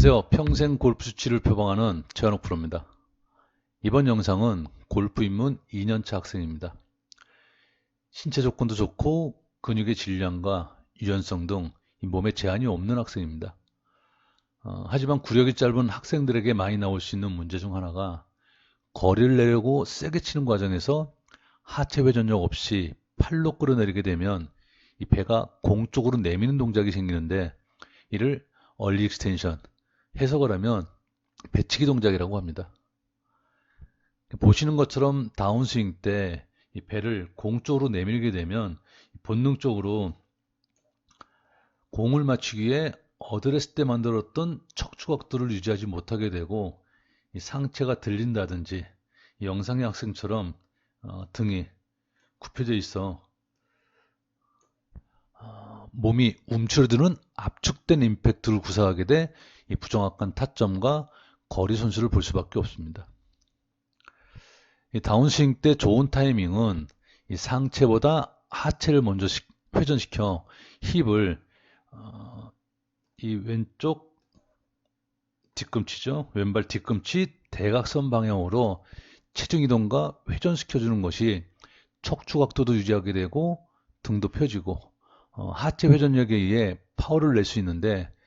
안녕하세요. 평생 골프 수치를 표방하는 최한옥 프로입니다. 이번 영상은 골프 입문 2년차 학생입니다. 신체 조건도 좋고 근육의 질량과 유연성 등이 몸에 제한이 없는 학생입니다. 어, 하지만 구력이 짧은 학생들에게 많이 나올 수 있는 문제 중 하나가 거리를 내려고 세게 치는 과정에서 하체 회전력 없이 팔로 끌어내리게 되면 이 배가 공 쪽으로 내미는 동작이 생기는데 이를 얼리 익스텐션 해석을 하면 배치기 동작이라고 합니다. 보시는 것처럼 다운스윙 때 이 배를 공 쪽으로 내밀게 되면 본능적으로 공을 맞추기 위해 어드레스 때 만들었던 척추각도를 유지하지 못하게 되고 이 상체가 들린다든지 이 영상의 학생처럼 어, 등이 굽혀져 있어 어, 몸이 움츠러드는 압축된 임팩트를 구사하게 돼 이 부정확한 타점과 거리 손실을 볼 수밖에 없습니다. 이 다운스윙 때 좋은 타이밍은 이 상체보다 하체를 먼저 시- 회전시켜 힙을 어, 이 왼쪽 뒤꿈치죠. 왼발 뒤꿈치 대각선 방향으로 체중 이동과 회전시켜 주는 것이 척추 각도도 유지하게 되고 등도 펴지고 어, 하체 회전력에 의해 파워를 낼 수 있는데 이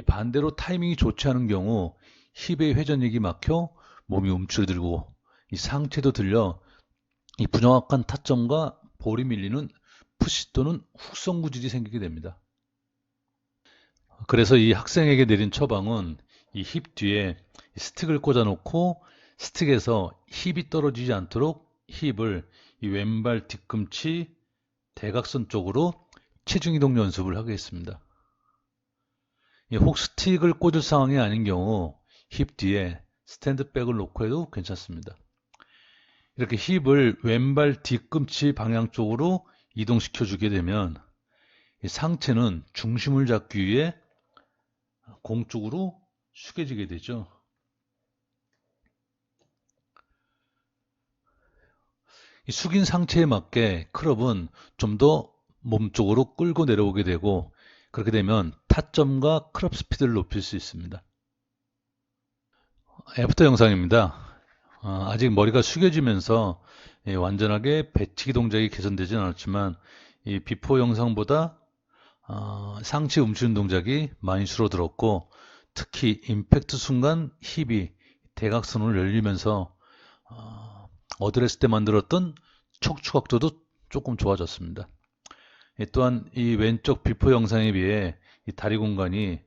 반대로 타이밍이 좋지 않은 경우 힙의 회전력이 막혀 몸이 움츠러들고 이 상체도 들려 이 부정확한 타점과 볼이 밀리는 푸시 또는 훅성 구질이 생기게 됩니다. 그래서 이 학생에게 내린 처방은 이 힙 뒤에 이 스틱을 꽂아 놓고 스틱에서 힙이 떨어지지 않도록 힙을 이 왼발 뒤꿈치 대각선 쪽으로 체중 이동 연습을 하게 했습니다. 이혹 스틱을 꽂을 상황이 아닌 경우 힙 뒤에 스탠드백을 놓고 해도 괜찮습니다. 이렇게 힙을 왼발 뒤꿈치 방향 쪽으로 이동시켜 주게 되면 이 상체는 중심을 잡기 위해 공 쪽으로 숙여지게 되죠. 이 숙인 상체에 맞게 클럽은 좀 더 몸 쪽으로 끌고 내려오게 되고 그렇게 되면 타점과 클럽 스피드를 높일 수 있습니다. 애프터 영상입니다. 어, 아직 머리가 숙여지면서 예, 완전하게 배치기 동작이 개선되진 않았지만 이 비포 영상보다 어, 상체 움츠는 동작이 많이 줄어들었고 특히 임팩트 순간 힙이 대각선으로 열리면서 어, 어드레스 때 만들었던 척추 각도도 조금 좋아졌습니다. 예, 또한 이 왼쪽 비포 영상에 비해 이 다리 공간이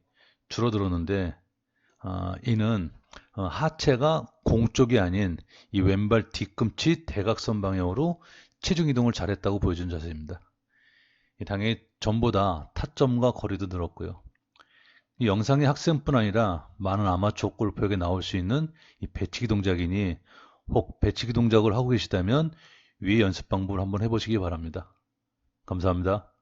줄어들었는데 아, 이는 어, 하체가 공 쪽이 아닌 이 왼발 뒤꿈치 대각선 방향으로 체중 이동을 잘했다고 보여준 자세입니다. 이 당연히 전보다 타점과 거리도 늘었고요. 이 영상의 학생뿐 아니라 많은 아마추어 골퍼에게 나올 수 있는 이 배치기 동작이니 혹 배치기 동작을 하고 계시다면 위의 연습 방법을 한번 해보시기 바랍니다. 감사합니다.